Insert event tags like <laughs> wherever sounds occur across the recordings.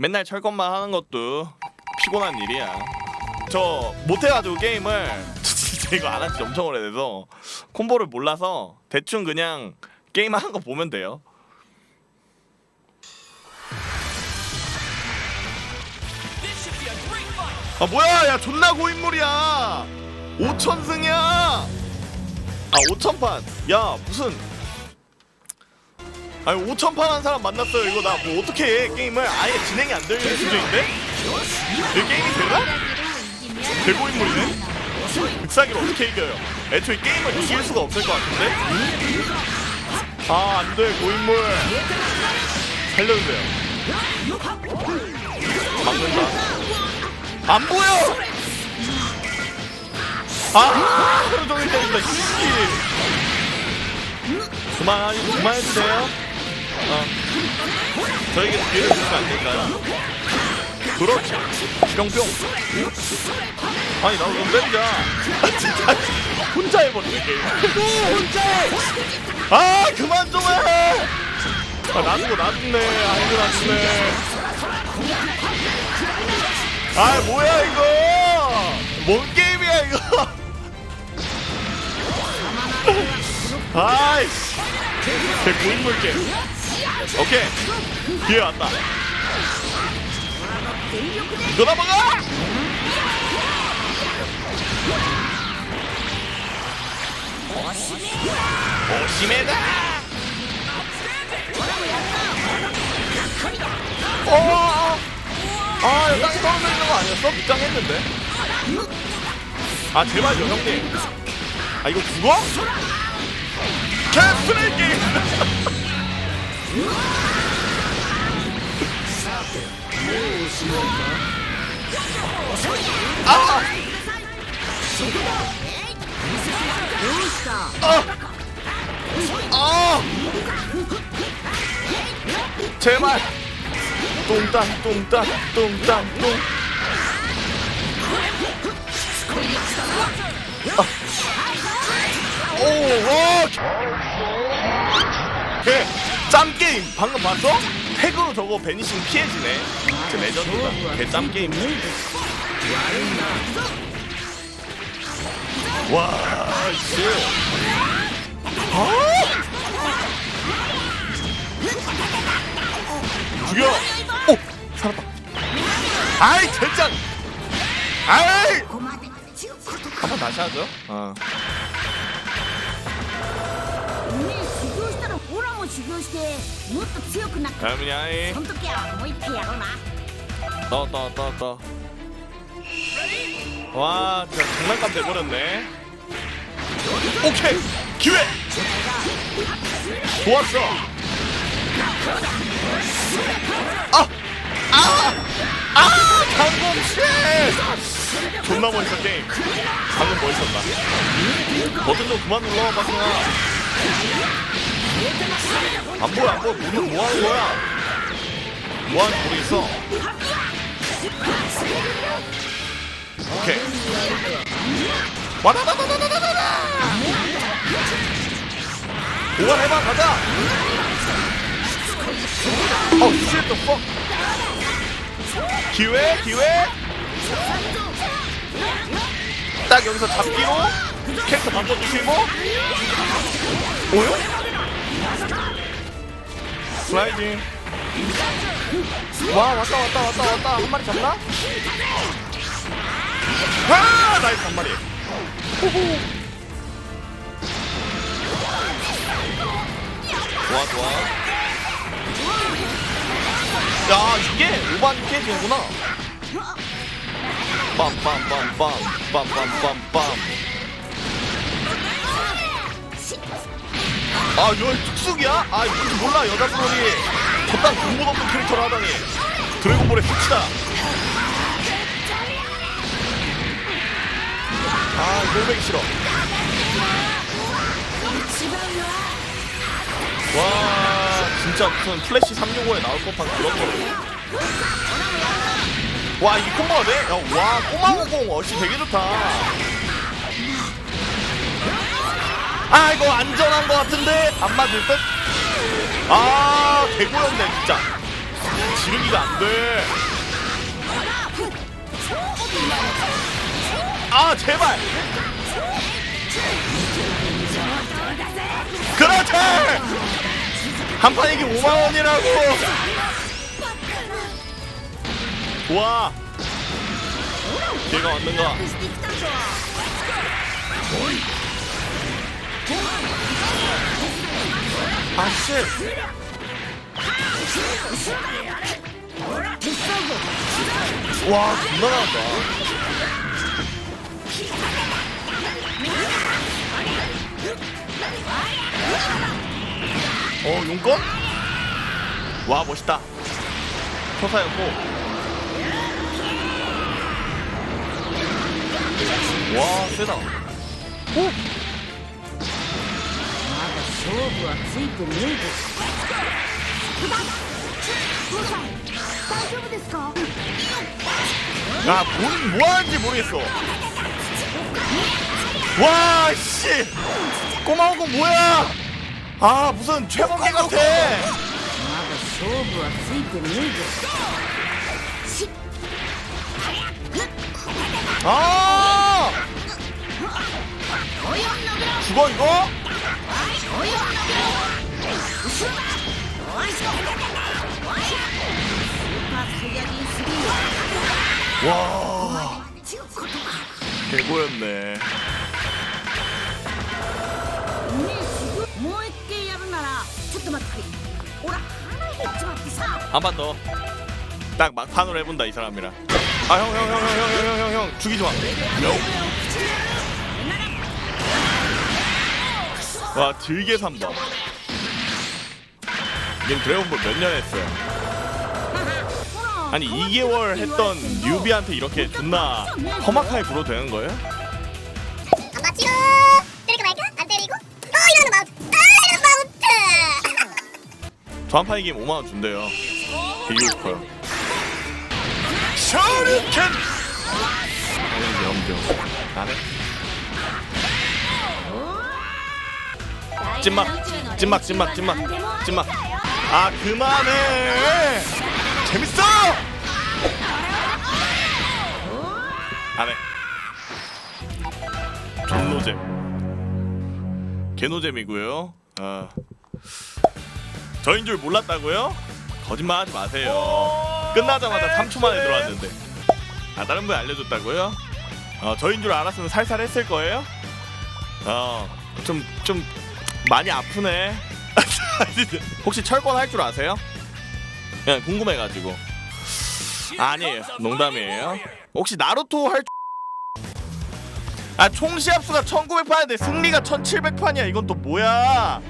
맨날 철권만 하는 것도 피곤한 일이야. 저 못해가지고 게임을 <laughs> 진짜 이거 안 한지 엄청 오래돼서 콤보를 몰라서 대충 그냥 게임 하는 거 보면 돼요. 아 뭐야 야 존나 고인물이야 5천승이야 아 5천판 야 무슨 아니 5천판 한 사람 만났어요 이거 나 뭐 어떻게 해 게임을 아예 진행이 안 되는 수준인데 이 게임이 되나? 대고인물이네 빅사기를 어떻게 이겨요 애초에 게임을 이길 수가 없을 것 같은데 아 안돼 고인물 살려주세요 막는다 안 보여! 아! 하루 종일 때린다, 씨! 그만, 그만해주세요. 어. 저에게 기회를 주시면 안 될까요? 그렇지. 뿅뿅. 아니, 나도 좀. 진짜, 혼자 해버리네, 게임. 혼자 해! 아, 그만 좀 해! 아, 놔두고 놔두네. 아이고, 놔두네. 아 뭐야 이거 뭔 게임이야 이거 <laughs> 아이씨 개 고인물 게임 오케이 기회 왔다 이거나 먹어 오시메다 어 아, 이거 땅에 떨어져 있는 거 아니었어? 밑장했는데. 아, 제발요, 형님. 아, 이거 죽어? 캐스트레이 게임! <laughs> 아! 아! 아! 제발! 똥땅 똥땅 똥땅 똥 아. 오와 걔 짬게임. 방금 봤어? 핵으로 저거 베니싱 피해지네. 진짜 레전드다. 개 짬게임. 와 씨. 아! 어? 죽여! 오 살았다. 아이 젠장! 아이! 한번 다시 하죠. 어. 修行してもっと強くなった 다음이 아이. その時はもう一回やろうな 떠, 떠, 떠, 떠. 와, 진짜 장난감 돼버렸네. 오케이! 기회! 좋았어! 아! 아! 아! 강공실! 존나 멋있어, 게임. 방금 멋있었다. 버튼 좀 그만 눌러, 박승아. 안 보여, 안 보여. 뭐, 뭐 하는 거야? 뭐 하는지 모르겠어. 오케이. 와다다다다다다다. 오관해봐 가자. 어, 쉣, 또 퍽. 기회, 기회. 딱 여기서 잡기로 캐릭터 바꿔주시고. 오요? 슬라이딩. 와, 왔다, 왔다, 왔다, 왔다. 한 마리 잡나? 아 나이스 한 마리 호호. 좋아 좋아 야 이게 오반 피해지는구나 빰빰빰빰 빰빰빰빰 아 이거 특수기야? 아 이거 몰라 여자분이 저딴 근본 없는 캐릭터를 하다니 드래곤볼의 수치다 아, 보기 싫어. 와, 진짜 무슨 플래시 365에 나올 법한 그런 거. 와, 이 콤보가 돼? 야, 와, 꼬마고공 어시 되게 좋다. 아 이거 안전한 것 같은데? 안 맞을 듯? 아 개구렸네 진짜. 지르기가 안돼. 아 제발! 그렇지! 한판 이기 5만원이라고! 와! 기회가 왔는가? 아씨 와 존나 나온다 어 용건? 와 멋있다 서사였고 와 세다 오! 勝負はついてねえぞ父さん大丈夫ですか 야, 뭔, 뭐 하는지 모르겠어. 와, 씨! 꼬마운 건 뭐야? 아, 무슨 최범계 같아! まだ勝負はついてねえぞし 아! 죽어, 이거? サイヤ人すぎる 와, ちゅうことか 개고였네. ねえすぐもう一回やるならちょっと待ってくれ俺腹減っちまってさ 한 번 더. 딱 막판으로 해본다, 이 사람이랑. 아, 형, 형, 형, 형, 형, 형, 형, 형, 형, 죽이지 마. 와, 들게 산다. 님 드래곤볼 몇 년 했어요? 아니 2개월 했던 뉴비한테 이렇게 존나 험악하게 굴어도 되는 거예요? 안 맞지로 때릴까 말까? 안 때리고? 또 이러는 마우트. 아 이러는 마우트. <laughs> 저 한판 이기면 5만원 준대요. 이기고 싶어요. 셔리켄! 염정 나네 찐막 찐막 찐막 찐막 찐막. 아 그만해. 재밌어. 안해. 존노잼. 개노잼이고요. 아. 저인 줄 몰랐다고요? 거짓말 하지 마세요. 끝나자마자 3초 만에 들어왔는데. 아 다른 분 알려줬다고요? 어 저인 줄 알았으면 살살 했을 거예요? 어좀 좀 많이 아프네. <laughs> 혹시 철권 할 줄 아세요? 그냥 궁금해가지고. 아니에요. 농담이에요. 혹시 나루토 할 아 총시합수가 1900판인데 승리가 1700판이야. 이건 또 뭐야?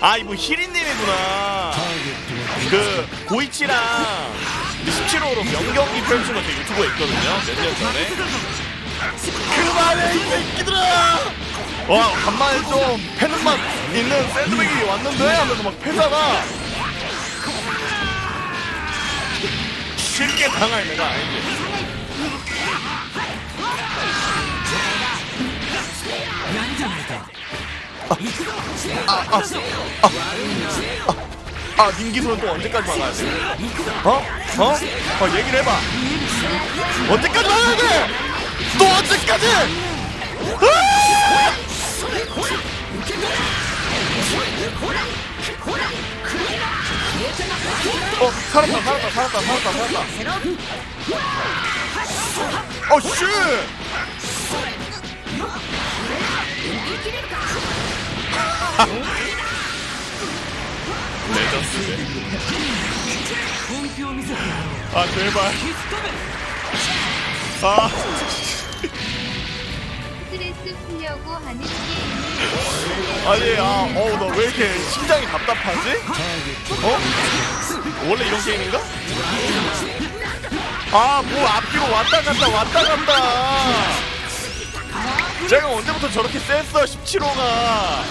아 이거 히리님이구나. 그 고이치랑 17호로 명경기 펼치는 제 유튜브에 있거든요. 몇 년 전에. 그만해 이 새끼들아 와 간만에 좀 패는 맛 있는 샌드백이 왔는데 하면서 막 패다가 쉽게 당할 내가 아니지 아 민기소는 또 언제까지 막아야 돼? 어? 어? 어 얘기를 해봐 언제까지 막아야 돼? 또 언제까지? 아! 어 살았다 살았다 살았다 살았다 살았다. 어 씨! <laughs> 레전드네. 아 제발. 아 풀려고 하는 게임을 아니 아 어우 나 왜 이렇게 심장이 답답하지? 어? 원래 이런 게임인가? 아 뭐 앞뒤로 왔다 갔다 왔다 갔다 제가 언제부터 저렇게 셌어 17호가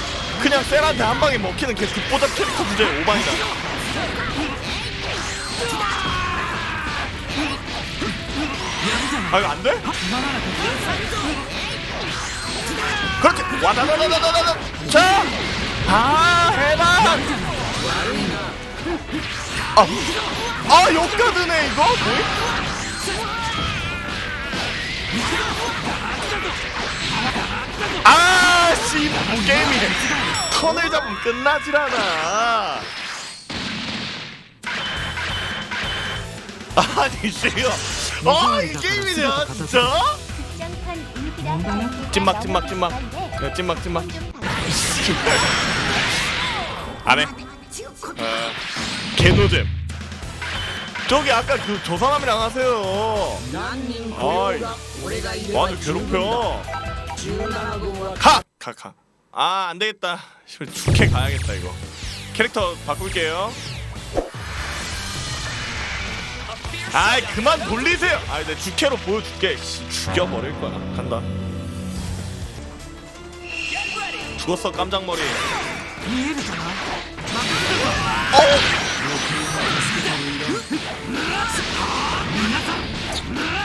그냥 셀한테 한 방에 먹히는 걔 듣보잡 캐릭터 주제에 오반이다 아 이거 안 돼? 그렇게 와다다다다다다 자! 아 해봐! 아, 아 역가드네 이거? 뭐야? 아씨 뭐 게임이 턴을 잡으면 끝나질 않아 아니 씨야 아이 게임이냐 진짜? 찐막 찐막 찐막 야, 찐막 찐막 안해 어, 개노잼 저기 아까 그 저 사람이랑 하세요 아이 와도 괴롭혀 가! 가, 가. 아, 안 되겠다. 씨발, 죽게 가야겠다, 이거. 캐릭터 바꿀게요. 아이, 그만 돌리세요! 아이, 내 주캐로 보여줄게. 씨, 죽여버릴 거야. 간다. 죽었어, 깜짝머리. 어!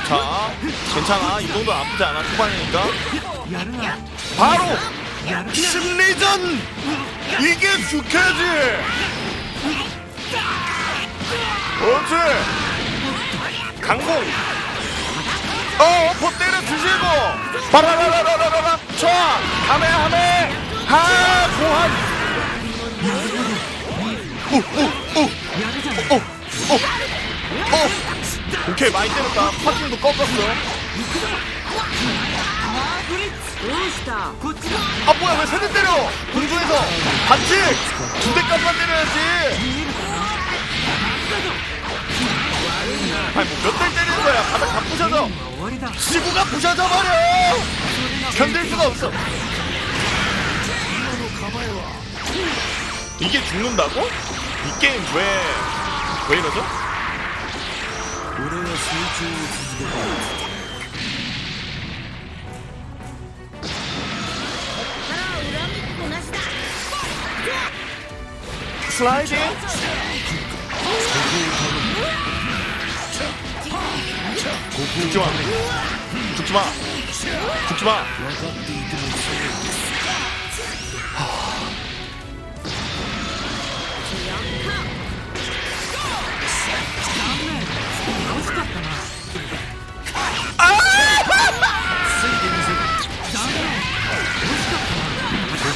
자, 괜찮아. 이 정도 아프지 않아. 초반이니까. 바로 심리전 이게 주캐지 그렇지 강공 어, 어퍼 때려 주시고. 바라라라라라라. 쳐. 하메 하메. 하 고한. 오, 오, 오. 오, 오. 오. 오케이 많이 때렸다. 파킹도 꺾었어. 아 뭐야 왜 세대 때려? 공중에서 반칙 두 대까지만 때려야지. 아니 뭐몇대 때리는 거야 바닥 다 부셔서 머리다. 지구가 부셔져버려! 견딜 수가 없어! 이게 죽는다고? 이 게임 왜, 왜 이러죠? 올해의 수주의 진도가 슬라이딩? 죽지 마. 죽지 마. 죽지 마.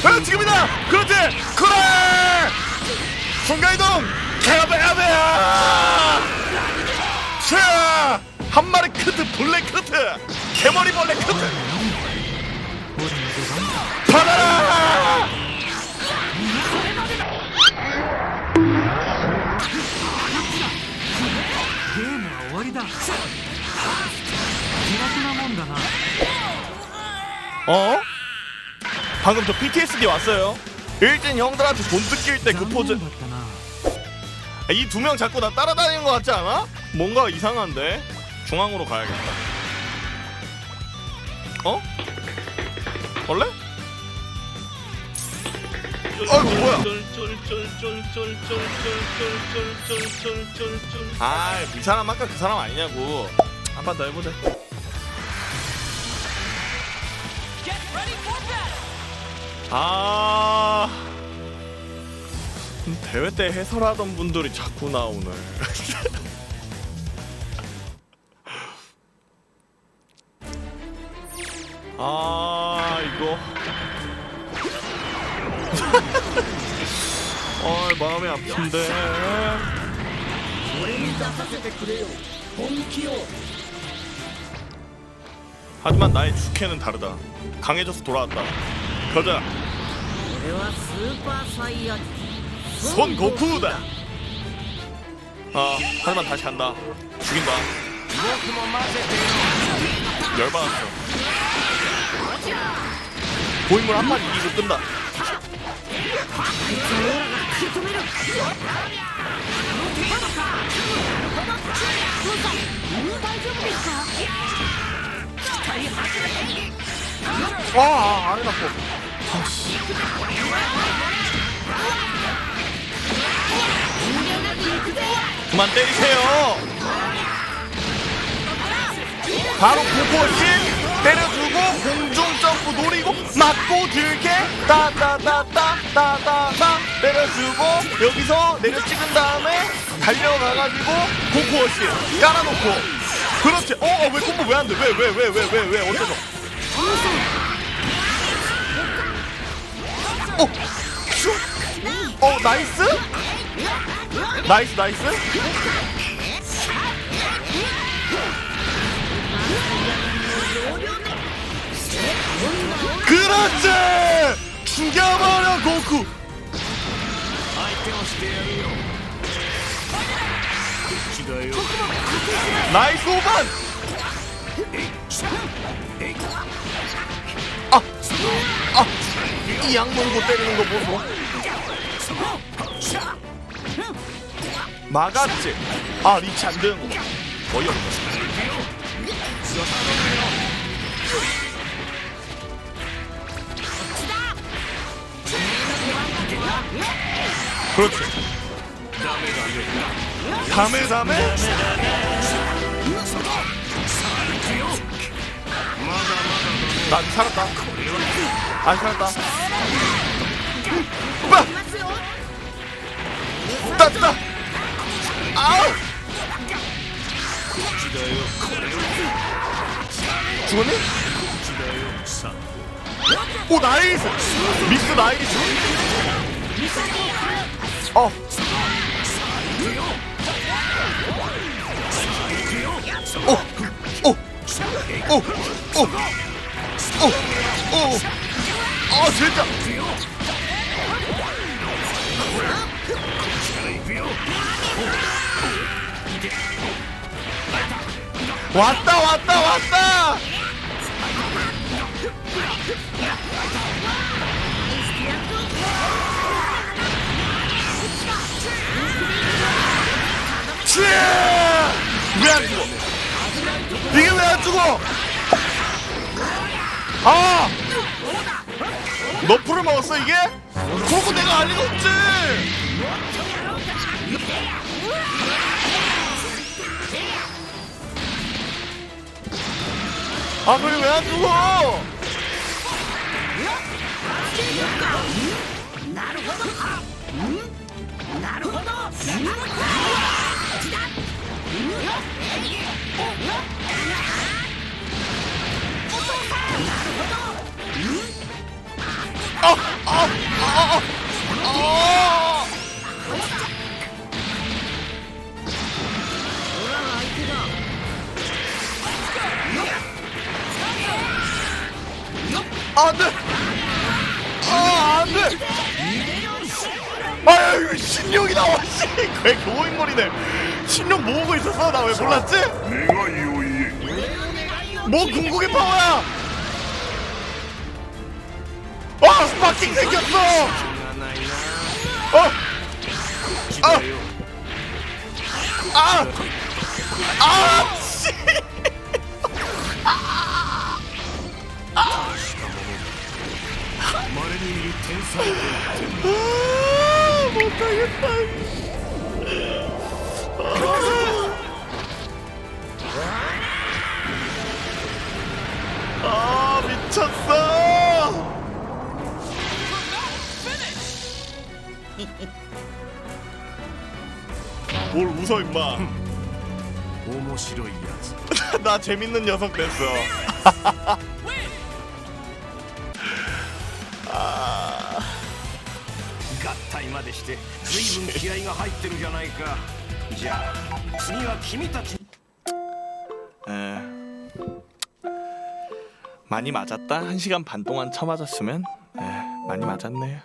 아, 지금이다! 그렇지! 그래! 순간이동! 개베베야! 쉐! 한 마리 크트 블랙 크트 개머리 벌레 크트. 받아라! 어? 방금 저 PTSD 왔어요. 일진 형들한테 돈 뜯길 때 그 포즈. 이 두 명 자꾸 나 따라다니는 것 같지 않아? 뭔가 이상한데? 중앙으로 가야겠다. 어? 원래? 아이고 뭐야? 아, 이 사람 아까 그 사람 아니냐고. 한판 더 해보자. 아. 대회 때 해설하던 분들이 자꾸 나오네. <laughs> 아 이거. <laughs> 아 마음이 아픈데. 하지만 나의 주캐는 다르다. 강해져서 돌아왔다. 가자. 손고쿠다. 아 하지만 다시 한다. 죽인다. 열받았어. 고인물 한 마리 이기고 끝나. 아, 안 해놨어. 그만 때리세요. 바로 고포 신 때려주고 공중 점프 노리고 맞고 들게 따따따따따따따 때려주고 여기서 내려 찍은 다음에 달려가가지고 고코어시 깔아놓고. 그렇지. 어왜 콤보 왜 안 돼? 왜 왜 왜 왜 왜 왜? 어째서 어 슈? 어 나이스? 나이스 나이스 그렇지! 죽여버려 고쿠! 나이스 오반! 아! 아! 이 양몽고 때리는 거 보소 막았지! 아 리치 안 되는 거 어이없네 그렇지. 다음에 나 아직 살았다. 아직 살았다. 빠! 따따 아우! 죽었니? 오 나이스! 미스 나이스 어. 오, 오, 오, 오, 오, 오, 아 진짜. 왔다 왔다 왔다. 치! 왜안 죽어? 이게 왜 안 죽어? 아! 너프를 먹었어 이게? 그거 내가 알 리가 없지! 아 그래 왜안 죽어? 아! 아! 아! 아! 안 돼! 아, 안 돼! 아유, 신용이 나와, 씨! 왜 교인물이네. 신용 모으고 있었어? 나 왜 몰랐지? 내가 이오이에 뭐 궁극의 파워야! 어! 스파킹 생겼어! 어! 아! 아! 아! 씨! 아, 못하겠다. 아, 미쳤어. 뭘 웃어 임마 面白いやつ <laughs> 나 재밌는 녀석 됐어 <laughs> 아, <laughs> 合体までして随分気合が入ってるじゃないかじゃあ次は君たち 에. 많이 맞았다 한 시간 반 동안 쳐맞았으면 에, 많이 맞았네